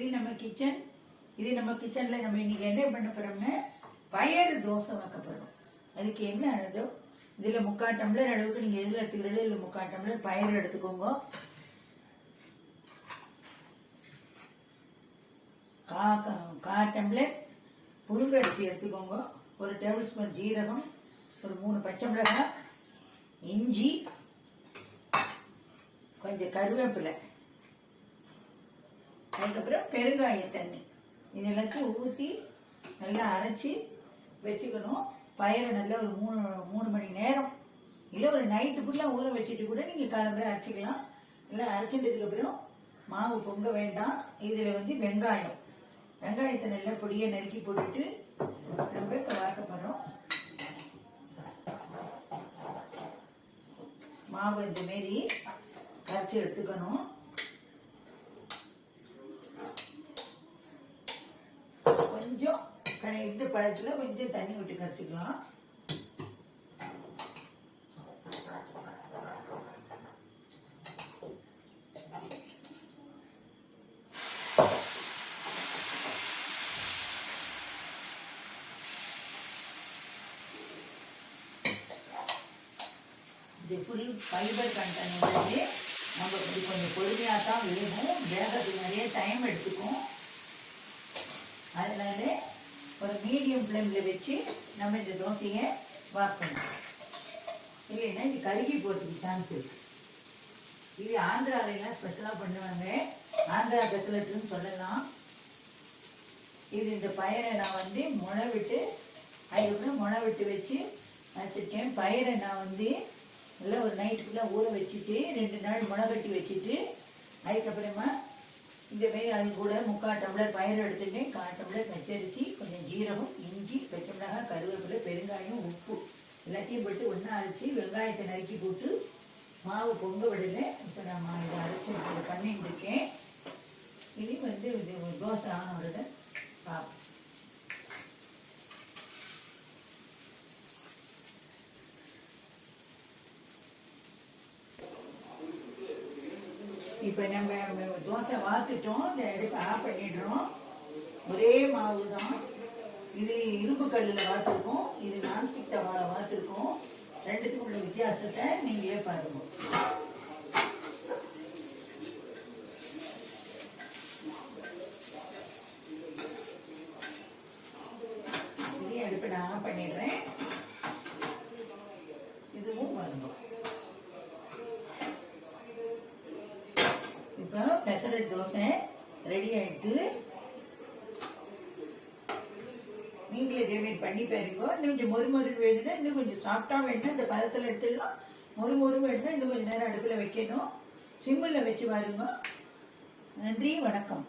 இது நம்ம கிச்சன் இது நம்ம கிச்சன்ல நம்ம இன்னைக்கு என்ன பண்ண போறோம்னா பயறு தோசை வைக்க போறோம். அதுக்கு என்ன அளவு இதுல முக்கால் டம்ளர் அளவுக்கு நீங்க எதுல எடுத்துக்கிறீங்களோ இதுல முக்கால் டம்ளர் பயறு எடுத்துக்கோங்க. கா- கா டம்ளர் புழுங்க அரிசி எடுத்துக்கோங்க. ஒரு டேபிள் ஸ்பூன் ஜீரகம் ஒரு மூணு பச்சை மிளகாய் இஞ்சி கொஞ்சம் கருவேப்பிலை. அதுக்கப்புறம் பெருங்காய தண்ணி. இது எல்லாத்தையும் ஊற்றி நல்லா அரைச்சி வச்சுக்கணும். பயிரை நல்லா ஒரு மூணு மூணு மணி நேரம். இல்லை ஒரு நைட்டு ஃபுல்லாக ஊற வச்சுட்டு கூட நீங்கள் காலம்பரை அரைச்சிக்கலாம். இல்லை அரைச்சிட்டதுக்கப்புறம் மாவு பொங்க வேண்டாம். இதில் வந்து வெங்காயம். வெங்காயத்தை நல்லா பொடியை நறுக்கி போட்டுட்டு நம்ம இப்போ மாவு இந்த மாரி அரைச்சி எடுத்துக்கணும். கொஞ்சம் க- கொஞ்சம் தண்ணி விட்டு கரைச்சிக்கலாம். இது ஃபுல் ஃபைபர் கண்டென்ட் நம்ம இது கொஞ்சம் பொறுமையாக தான் வேகும் வேகத்துக்கு நிறைய டைம் எடுத்துக்கும். அதனால ஒரு மீடியம் ஃப்ளேமில் வச்சு நம்ம இந்த தோசையை வாக்கணும் இல்லைன்னா இது கருகி போகிறதுக்கு சான்ஸ் இருக்கு இது ஆந்திராவிலாம் ஸ்பெஷலாக பண்ணுவாங்க. ஆந்திரா பெசலட்டுன்னு சொல்லலாம். இது இந்த பயிரை நான் வந்து முளை விட்டு அதுக்கப்புறம் முளை விட்டு வச்சு வச்சுருக்கேன் பயிரை நான் வந்து நல்லா ஒரு நைட்டுக்குள்ளே ஊற வச்சுட்டு ரெண்டு நாள் முளை கட்டி வச்சுட்டு அதுக்கப்புறமா இந்த மாரி அது கூட முக்கால் டம்ளர் பயிர் எடுத்துட்டேன் கால் டம்ளர் பச்சரிசி கொஞ்சம் ஜீரகம் இஞ்சி பச்சை மிளகாய் கருவேப்பிலை பெருங்காயம் உப்பு எல்லாத்தையும் போட்டு ஒன்றா அரைச்சி வெங்காயத்தை நறுக்கி போட்டு மாவு பொங்க விடல. இப்போ நான் இதை அரைச்சி பண்ணிட்டு இருக்கேன். இனி வந்து இது தோசை ஆன பார்ப்போம் இப்போ நம்ம தோசை வாத்துட்டோம் இந்த அடுப்பை ஆஃப் பண்ணிடுறோம். ஒரே மாவு தான் இது இரும்பு கல்லில் வாத்துருக்கோம் இது நான்ஸ்டிக் தவாவில் வாத்துருக்கோம். ரெண்டுத்துக்கும் உள்ள வித்தியாசத்தை நீங்களே பாருங்க இதே அடுப்பை நான் ஆஃப் பண்ணிடுறேன் இதுவும் பாருங்க இப்போ பெசரட் தோசை ரெடி ஆயிட்டு. நீங்களே இதேமாரி பண்ணி பாருங்க. இன்னும் கொஞ்சம் மொறு மொறு வேணும்னா இன்னும் கொஞ்சம் சாஃப்டாக வேணும்னா இந்த பதத்தில் எடுத்துடலாம். மொறு மொறு வேணும்னா இன்னும் கொஞ்சம் நேரம் அடுப்பில் வைக்கணும். சிம்மில் வச்சு பாருங்க. நன்றி வணக்கம்.